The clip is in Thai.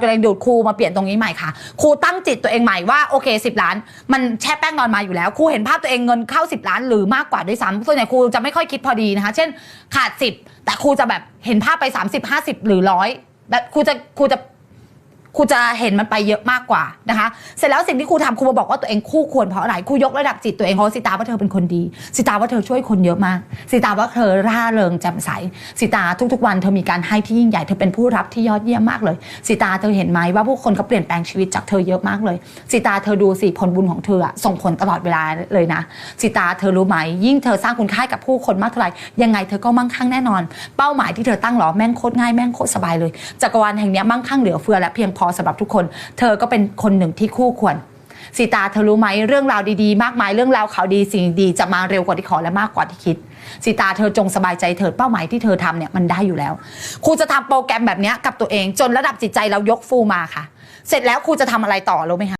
ตัวเองดูดครูมาเปลี่ยนตรงนี้ใหม่ค่ะ ครูตั้งจิตตัวเองใหม่ว่าโอเค10 ล้าน มันแช่แป้งนอนมาอยู่แล้วครูเห็นภาพตัวเองเงินเข้า 10 ล้านหรือมากกว่าด้วยซ้ำส่วนใหญ่ครูจะไม่ค่อยคิดพอดีนะคะ เช่นขาด 10 แต่ครูจะแบบเห็นภาพไป 30 50 หรือร้อยแบบครูจะครูจะ ครูจะเห็นมันไปเยอะมากกว่านะคะ เสร็จแล้วสิ่งที่ครูทำครูมาบอกว่าตัวเองคู่ควรเพราะอะไรครูยกระดับจิตตัวเองเพราะสิตาว่าเธอเป็นคนดี สิตาว่าเธอช่วยคนเยอะมาก สิตาว่าเธอร่าเริงแจ่มใส สิตาทุกๆ วันเธอมีการให้ที่ยิ่งใหญ่เธอเป็นผู้รับที่ยอดเยี่ยมมากเลย สิตาเธอเห็นไหมว่าผู้คนเขาเปลี่ยนแปลงชีวิตจากเธอเยอะมากเลย สิตาเธอดูสิผลบุญของเธอส่งผลตลอดเวลาเลยนะ สิตาเธอรู้ไหมยิ่งเธอสร้างคุณค่ากับผู้คนมากเท่าไหร่ยังไงเธอก็มั่งคั่งแน่นอน เป้าหมายที่เธอตั้งหรอแม่งโคตรง่ายแม่งโคตรสบายเลยจักรวาลแห่งนี้มั่งคั่งเหลือเฟือและเพียงพอสำหรับทุกคน เธอก็เป็นคนหนึ่งที่คู่ควรสีตาเธอรู้ไหมเรื่องราวดีๆ มากมายเรื่องราวข่าวดีสิ่งดีจะมาเร็วกว่าที่ขอและมากกว่าที่คิดสีตาเธอจงสบายใจเถิดเป้าหมายที่เธอทำเนี่ยมันได้อยู่แล้วครูจะทำโปรแกรมแบบนี้กับตัวเองจนระดับจิตใจเรายกฟูมาค่ะ เสร็จแล้วครูจะทำอะไรต่อรู้ไหมคะ